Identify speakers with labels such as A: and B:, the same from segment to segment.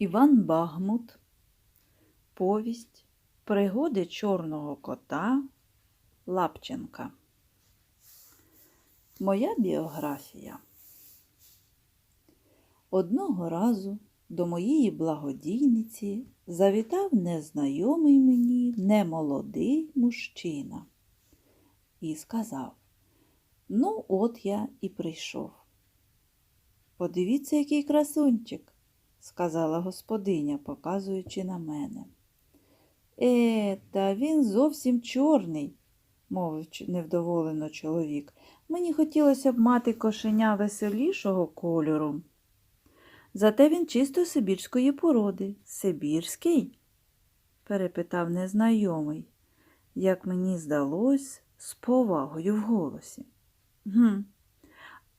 A: Іван Багмут. Повість Пригоди чорного кота Лапченка. Моя біографія. Одного разу до моєї благодійниці завітав незнайомий мені немолодий мужчина і сказав: Ну, от я і прийшов. Подивіться, який красунчик, сказала господиня, показуючи на мене. Е, та він зовсім чорний, мовив невдоволено чоловік. Мені хотілося б мати кошеня веселішого кольору. Зате він чисто сибірської породи. Сибірський? перепитав незнайомий, як мені здалось, з повагою в голосі. Гм.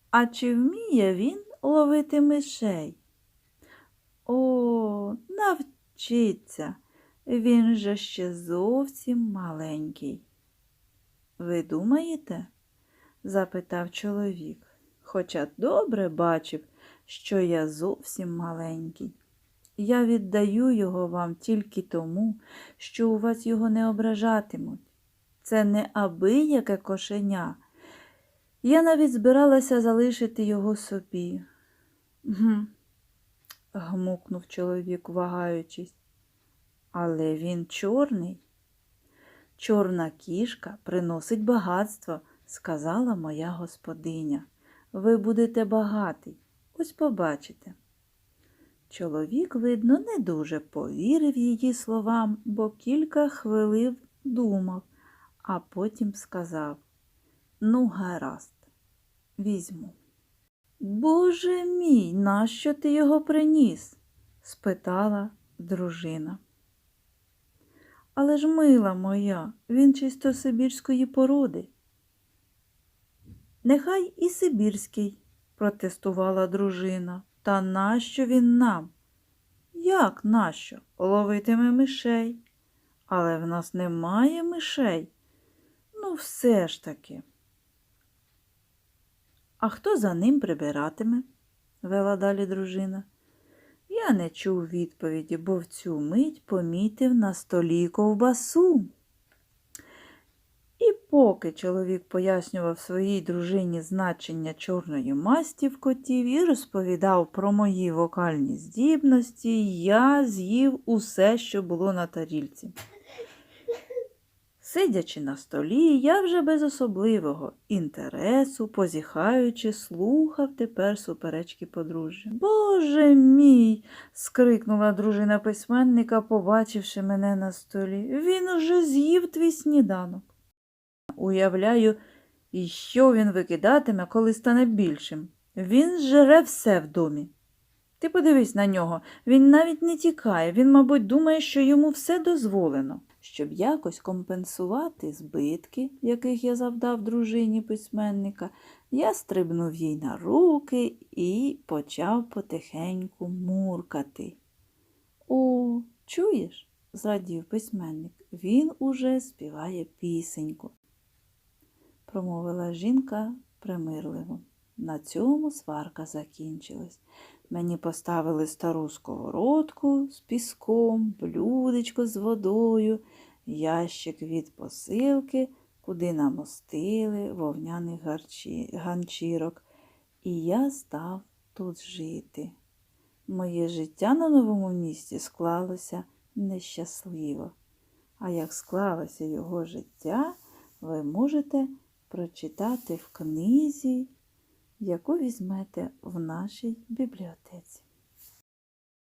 A: А чи вміє він ловити мишей? О, навчиться. Він же ще зовсім маленький. Ви думаєте? запитав чоловік, хоча добре бачив, що я зовсім маленький. Я віддаю його вам тільки тому, що у вас його не ображатимуть. Це не абияке кошеня. Я навіть збиралася залишити його собі. Гм, гмукнув чоловік, вагаючись. Але він чорний. Чорна кішка приносить багатство, сказала моя господиня. Ви будете багатий, ось побачите. Чоловік, видно, не дуже повірив її словам, бо кілька хвилин думав, а потім сказав Ну, гаразд, візьму. Боже мій, нащо ти його приніс? спитала дружина. Але ж, мила моя, він чисто сибірської породи. Нехай і сибірський, протестувала дружина. Та нащо він нам? Як нащо? Ловитиме мишей. Але в нас немає мишей. Ну, все ж таки. А хто за ним прибиратиме? вела далі дружина. Я не чув відповіді, бо в цю мить помітив на столі ковбасу. І поки чоловік пояснював своїй дружині значення чорної масті в котів і розповідав про мої вокальні здібності, я з'їв усе, що було на тарільці. Сидячи на столі, я вже без особливого інтересу, позіхаючи, слухав тепер суперечки подружжя. Боже мій. скрикнула дружина письменника, побачивши мене на столі. Він уже з'їв твій сніданок. Уявляю, і що він викидатиме, коли стане більшим. Він жере все в домі. Ти подивись на нього, він навіть не тікає, він, мабуть, думає, що йому все дозволено. Щоб якось компенсувати збитки, яких я завдав дружині письменника, я стрибнув їй на руки і почав потихеньку муркати. О, чуєш? зрадів письменник. Він уже співає пісеньку, промовила жінка примирливо. На цьому сварка закінчилась. Мені поставили стару сковородку з піском, блюдечко з водою, ящик від посилки, куди намостили вовняних ганчірок, і я став тут жити. Моє життя на новому місці склалося нещасливо. А як склалося його життя, ви можете прочитати в книзі яку візьмете в нашій бібліотеці.